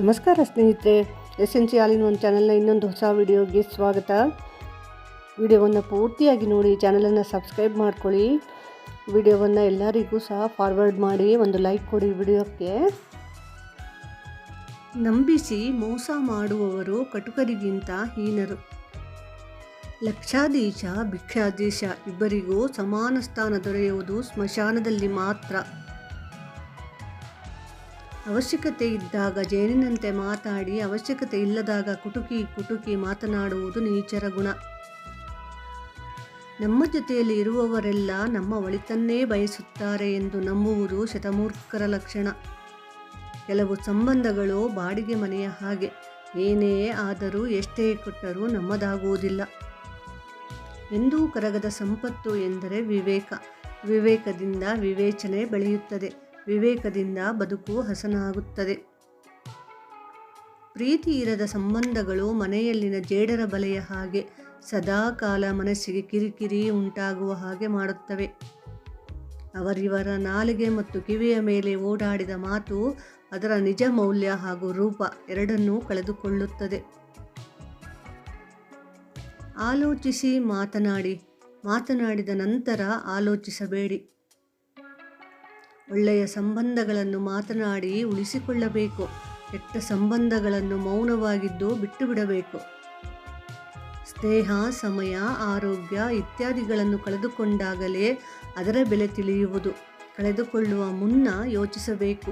ನಮಸ್ಕಾರ ಸ್ನೇಹಿತರೆ S N C ಆಲಿನ ಒಂದು ಚಾನಲ್ನ ಇನ್ನೊಂದು ಹೊಸ ವಿಡಿಯೋಗೆ ಸ್ವಾಗತ. ವಿಡಿಯೋವನ್ನು ಪೂರ್ತಿಯಾಗಿ ನೋಡಿ, ಚಾನಲನ್ನು ಸಬ್ಸ್ಕ್ರೈಬ್ ಮಾಡ್ಕೊಳ್ಳಿ. ವಿಡಿಯೋವನ್ನು ಎಲ್ಲರಿಗೂ ಸಹ ಫಾರ್ವರ್ಡ್ ಮಾಡಿ, ಒಂದು ಲೈಕ್ ಕೊಡಿ ವಿಡಿಯೋಕ್ಕೆ. ನಂಬಿಸಿ ಮೋಸ ಮಾಡುವವರು ಕಟುಕರಿಗಿಂತ ಹೀನರು. ಲಕ್ಷಾಧೀಶ, ಭಿಕ್ಷಾಧೀಶ, ಇಬ್ಬರಿಗೂ ಸಮಾನ ಸ್ಥಾನ ದೊರೆಯುವುದು ಸ್ಮಶಾನದಲ್ಲಿ ಮಾತ್ರ. ಅವಶ್ಯಕತೆ ಇದ್ದಾಗ, ಜೇನಿನಂತೆ ಮಾತಾಡಿ ಅವಶ್ಯಕತೆ ಇಲ್ಲದಾಗ ಕುಟುಕಿ ಕುಟುಕಿ ಮಾತನಾಡುವುದು ನೀಚರ ಗುಣ. ನಮ್ಮ ಜೊತೆಯಲ್ಲಿ ಇರುವವರೆಲ್ಲ ನಮ್ಮ ಒಳಿತನ್ನೇ ಬಯಸುತ್ತಾರೆ ಎಂದು ನಂಬುವುದು ಶತಮೂರ್ಖರ ಲಕ್ಷಣ. ಕೆಲವು ಸಂಬಂಧಗಳು ಬಾಡಿಗೆ ಮನೆಯ ಹಾಗೆ. ಏನೇ ಆದರೂ ಎಷ್ಟೇ ಕೊಟ್ಟರೂ ನಮ್ಮದಾಗುವುದಿಲ್ಲ. ಎಂದೂ ಕರಗದ ಸಂಪತ್ತು ಎಂದರೆ ವಿವೇಕ. ವಿವೇಕದಿಂದ ವಿವೇಚನೆ ಬೆಳೆಯುತ್ತದೆ. ವಿವೇಕದಿಂದ ಬದುಕು ಹಸನಾಗುತ್ತದೆ. ಪ್ರೀತಿ ಇರದ ಸಂಬಂಧಗಳು ಮನೆಯಲ್ಲಿನ ಜೇಡರ ಬಲೆಯ ಹಾಗೆ ಸದಾ ಕಾಲ ಮನಸ್ಸಿಗೆ ಕಿರಿಕಿರಿ ಉಂಟಾಗುವ ಹಾಗೆ ಮಾಡುತ್ತವೆ. ಅವರಿವರ ನಾಲಿಗೆ ಮತ್ತು ಕಿವಿಯ ಮೇಲೆ ಓಡಾಡಿದ ಮಾತು ಅದರ ನಿಜ ಮೌಲ್ಯ ಹಾಗೂ ರೂಪ ಎರಡನ್ನೂ ಕಳೆದುಕೊಳ್ಳುತ್ತದೆ. ಆಲೋಚಿಸಿ ಮಾತನಾಡಿ, ಮಾತನಾಡಿದ ನಂತರ ಆಲೋಚಿಸಬೇಡಿ. ಒಳ್ಳೆಯ ಸಂಬಂಧಗಳನ್ನು ಮಾತನಾಡಿ ಉಳಿಸಿಕೊಳ್ಳಬೇಕು. ಕೆಟ್ಟ ಸಂಬಂಧಗಳನ್ನು ಮೌನವಾಗಿದ್ದು ಬಿಟ್ಟು ಬಿಡಬೇಕು ಸ್ನೇಹ, ಸಮಯ, ಆರೋಗ್ಯ ಇತ್ಯಾದಿಗಳನ್ನು ಕಳೆದುಕೊಂಡಾಗಲೇ ಅದರ ಬೆಲೆ ತಿಳಿಯುವುದು. ಕಳೆದುಕೊಳ್ಳುವ ಮುನ್ನ ಯೋಚಿಸಬೇಕು.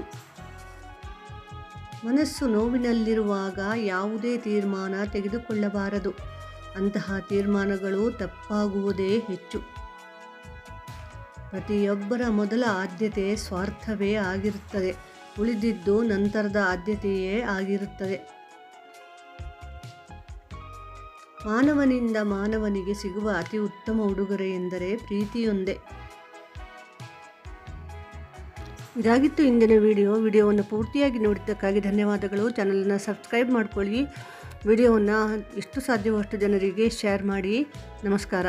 ಮನಸ್ಸು ನೋವಿನಲ್ಲಿರುವಾಗ ಯಾವುದೇ ತೀರ್ಮಾನ ತೆಗೆದುಕೊಳ್ಳಬಾರದು. ಅಂತಹ ತೀರ್ಮಾನಗಳು ತಪ್ಪಾಗುವುದೇ ಹೆಚ್ಚು. ಪ್ರತಿಯೊಬ್ಬರ ಮೊದಲ ಆದ್ಯತೆ ಸ್ವಾರ್ಥವೇ ಆಗಿರುತ್ತದೆ. ಉಳಿದಿದ್ದು ನಂತರದ ಆದ್ಯತೆಯೇ ಆಗಿರುತ್ತದೆ. ಮಾನವನಿಂದ ಮಾನವನಿಗೆ ಸಿಗುವ ಅತಿ ಉತ್ತಮ ಉಡುಗೊರೆ ಎಂದರೆ ಪ್ರೀತಿಯೊಂದೇ. ಇದಾಗಿತ್ತು ಇಂದಿನ ವಿಡಿಯೋ. ವಿಡಿಯೋವನ್ನು ಪೂರ್ತಿಯಾಗಿ ನೋಡಿದ್ದಕ್ಕಾಗಿ ಧನ್ಯವಾದಗಳು. ಚಾನಲನ್ನು ಸಬ್ಸ್ಕ್ರೈಬ್ ಮಾಡಿಕೊಳ್ಳಿ. ವಿಡಿಯೋವನ್ನು ಎಷ್ಟು ಸಾಧ್ಯವೋ ಅಷ್ಟು ಜನರಿಗೆ ಶೇರ್ ಮಾಡಿ. ನಮಸ್ಕಾರ.